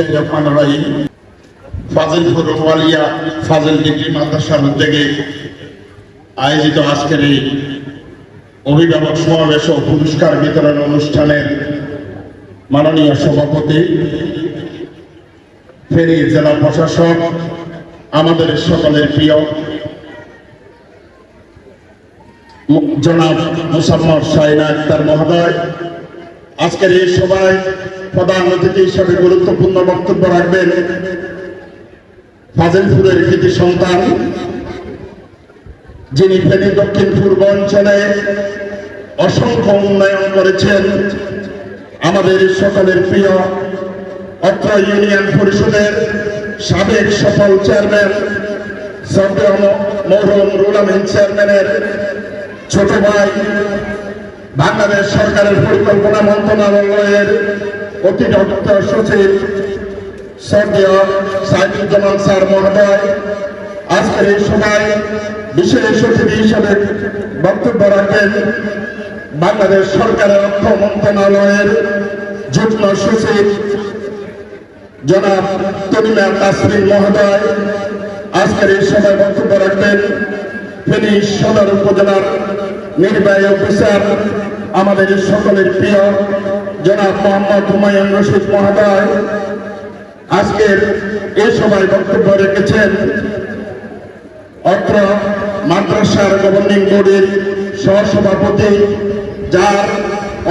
বিসমিল্লাহ রহমান রাহিম। ফাজিলপুর ওয়ালিয়া ফাজিল ডিগ্রি মাদ্রাসার উদ্যোগে আয়োজিত আজকের এই অভিভাবক সমাবেশ ও পুরস্কার বিতরণ অনুষ্ঠানের মাননীয় সভাপতি, ফেনী জেলা প্রশাসক, আমাদের সকলের প্রিয় জনাব শাহিনা আক্তার মহোদয় আজকের এই সভায় প্রধান অতিথি হিসাবে গুরুত্বপূর্ণ বক্তব্য রাখবেন ফাজিলপুরের কৃতি সন্তান, যিনি ফেনী দক্ষিণ পূর্ব অঞ্চলে অসংখ্য উন্নয়ন করেছেন। আমাদের সকলের প্রিয় অত্র ইউনিয়ন পরিষদের সাবেক সফল চেয়ারম্যান শ্রদ্ধেয় মৌরম রুল আমিন চেয়ারম্যানের ছোট ভাই বাংলাদেশ সরকারের পরিকল্পনা মন্ত্রণালয়ের অতিরিক্ত সচিব স্বর্গীয় সাইদুজ্জামান স্যার মহোদয়, আজকের এই সভায় বিশেষ অতিথি হিসেবে বক্তব্য রাখেন বাংলাদেশ সরকারের অর্থ মন্ত্রণালয়ের যুগ্ম সচিব জনাব তনিমা তাসরিন মহোদয়। আজকের এই সভায় বক্তব্য রাখবেন ফেনী সদর উপজেলার নির্বাহী অফিসার আমাদের সকলের প্রিয় জনাব মোহাম্মদ হুমায়ুন রশিদ মহোদয়, আজকের এই সভায় বক্তব্য রেখেছেন অত্র মাদ্রাসার গভর্নিং বোর্ডের সহসভাপতি, যার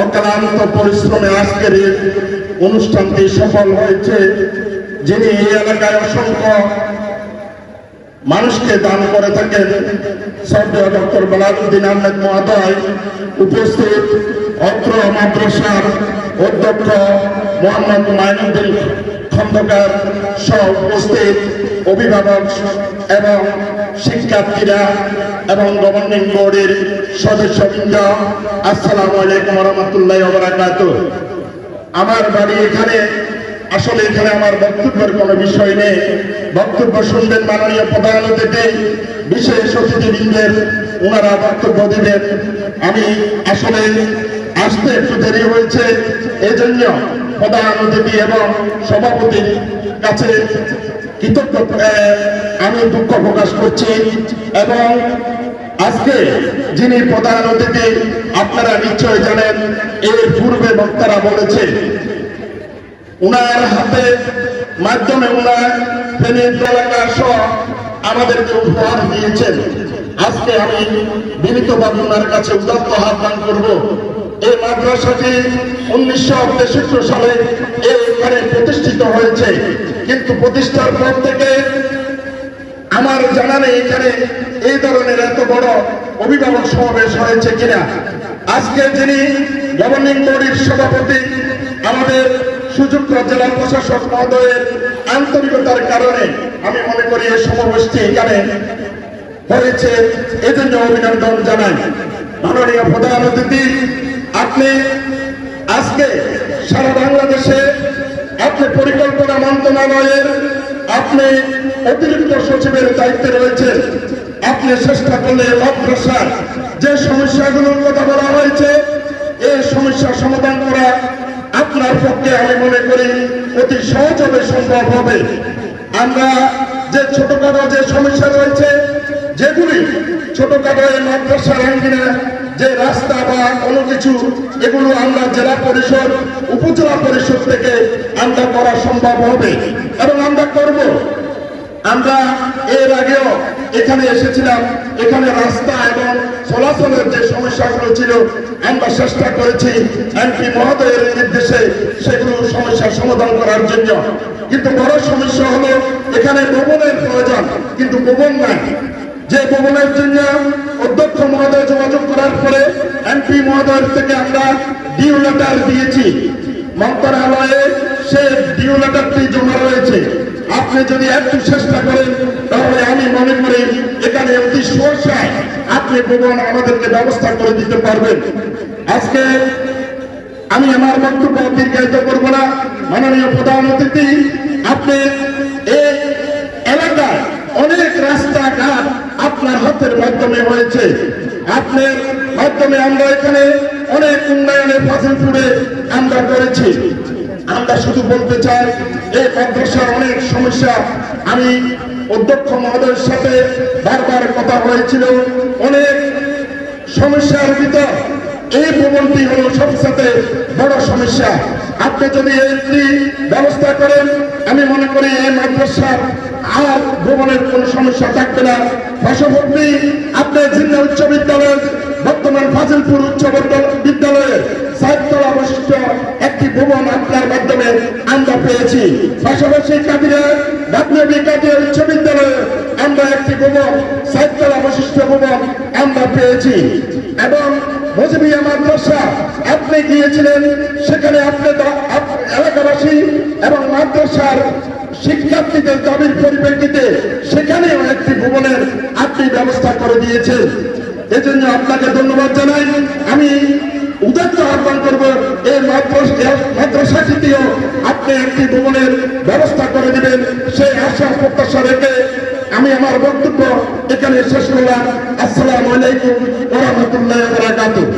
অক্লান্ত পরিশ্রমে আজকের অনুষ্ঠানটি সফল হয়েছে, যিনি এই এলাকায় অসংখ্য মানুষকে দান করে থাকেন। শ্রদ্ধেয় ডক্টর বেলালুদ্দিন আহমেদ মহোদয় উপস্থিত অত্র মাদ্রাসার অধ্যক্ষ মোহাম্মদ মাইনুদ্দিন খন্দকার সহ উপস্থিত অভিভাবক এবং শিক্ষার্থীরা এবং গভর্নিং বোর্ডের সদস্যবৃন্দ, আসসালামু আলাইকুম রহমতুল্লাহ আমার বাড়ি এখানে আসলে এখানে আমার বক্তব্যের কোনো বিষয় নেই। বক্তব্য শুনবেন মাননীয় প্রধান অতিথি, বিশেষ অতিথিবৃন্দের ওনারা বক্তব্য দিবেন। আমি আসলে আসতে একটু দেরি হয়েছে এই জন্য প্রধান অতিথি এবং সভাপতির কাছে কৃতজ্ঞ আমি দুঃখ প্রকাশ করছি এবং আজকে যিনি প্রধান অতিথি, আপনারা নিশ্চয় জানেন, এর পূর্বে বক্তারা বলেছে উনার হাতে মাধ্যমে উনার ফেনীর এলাকা সহ আমাদেরকে উপহার দিয়েছেন। আজকে আমি বিনীতভাবে উনার কাছে উদাত্ত আহ্বান করব। এই মাদ্রাসাটি উনিশশো তেষট্টি সালে এখানে প্রতিষ্ঠিত হয়েছে। কিন্তু প্রতিষ্ঠার পর থেকে আমার জানা নেই এখানে এই ধরনের এত বড় অভিভাবক সমাবেশ হয়েছে কিনা। আজকে যিনি গভর্নিং বডির সভাপতি, আমাদের সুযোগ্য জেলা প্রশাসক মহোদয়ের আন্তরিকতার কারণে আমি মনে করি এই সমাবেশটি এখানে হয়েছে। এজন্য অভিনন্দন জানাই। মাননীয় প্রধান অতিথি, আপনি আজকে সারা বাংলাদেশে আপনি পরিকল্পনা মন্ত্রণালয়ের আপনি অতিরিক্ত সচিবের দায়িত্বে রয়েছে আপনি চেষ্টা করলে মাদ্রাসার যে সমস্যাগুলোর কথা বলা হয়েছে এই সমস্যা সমাধান করা আপনার পক্ষে আমি মনে করি অতি সহজভাবে সম্ভব হবে। আমরা যে ছোটখাটো যে সমস্যা রয়েছে, যেগুলি ছোটখাটো এই মাদ্রাসার আঙ্গিনা যে রাস্তা বা কোনো কিছু, এগুলো আমরা জেলা পরিষদ, উপজেলা পরিষদ থেকে আমরা করা সম্ভব হবে। এবং আমরা করব। আমরা এর আগেও এখানে এসেছিলাম। এখানে রাস্তা এবং চলাচলের যে সমস্যাগুলো ছিল, আমরা চেষ্টা করেছি এমপি মহোদয়ের নির্দেশে সেগুলো সমস্যার সমাধান করার জন্য। কিন্তু বড় সমস্যা হলো, এখানে ভবনের প্রয়োজন, কিন্তু ভবন নাই। যে ভবনের জন্য অধ্যক্ষ মহোদয় যোগাযোগ করার পরে এমপি মহোদয়ের থেকে আমরা ডিউ লেটার দিয়েছি। মন্ত্রণালয়ে সে ডিউ লেটারটি জমা রয়েছে। আপনি যদি একটু চেষ্টা করেন, তাহলে আমি মনে করি এখানে অতি সহসায় আপনি ভবন আমাদেরকে ব্যবস্থা করে দিতে পারবেন। আজকে আমি আমার বক্তব্য দীর্ঘায়িত করব না। মাননীয় প্রধান অতিথি, আপনি এই এলাকায় অনেক রাস্তাঘাট আপনার হাতের মাধ্যমে হয়েছে। আপনার মাধ্যমে আমরা এখানে অনেক উন্নয়নের ফাসিলপুরে আমরা করেছি। আমরা শুধু বলতে চাই এই মাদ্রাসার অনেক সমস্যা আমি অধ্যক্ষ মহোদয়ের সাথে বারবার কথা হয়েছিল অনেক সমস্যার ভিতর এই ভবনটি হলো সবসাথে বড় সমস্যা। আপনি যদি একটি ব্যবস্থা করেন, আমি মনে করি এই মাদ্রাসার আর ভবনের কোনো সমস্যা থাকবে না। পাশাপাশি আপনি জিল্লা উচ্চ বিদ্যালয়, বর্তমান ফাজিলপুর উচ্চ বিদ্যালয়ে সাততলা অবশিষ্ট একটি ভবন আপনার মাধ্যমে আমরা পেয়েছি পাশাপাশি কাদিরা ডাব্লিউবি কাদিয়া উচ্চ বিদ্যালয়ে আমরা একটি ভবন সাততলা অবশিষ্ট ভবন আমরা পেয়েছি। এবং মজবিয়া মাদ্রাসা, আপনি গিয়েছিলেন, সেখানে আপনি এলাকাবাসী এবং মাদ্রাসার শিক্ষার্থীদের দাবির পরিপ্রেক্ষিতে সেখানেও একটি ভবনের আপনি ব্যবস্থা করে দিয়েছেন। এজন্য আপনাকে ধন্যবাদ জানাই। আমি উদাত্ত আহ্বান করব। এই মাদ্রাসা মাদ্রাসাটিতেও আপনি একটি ভবনের ব্যবস্থা করে দিবেন। সেই আশা প্রত্যাশা রেখে আমি আমার বক্তব্য এখানে শেষ করলাম। আসসালামু আলাইকুম ওয়া রাহমাতুল্লাহি ওয়া বারাকাতুহু।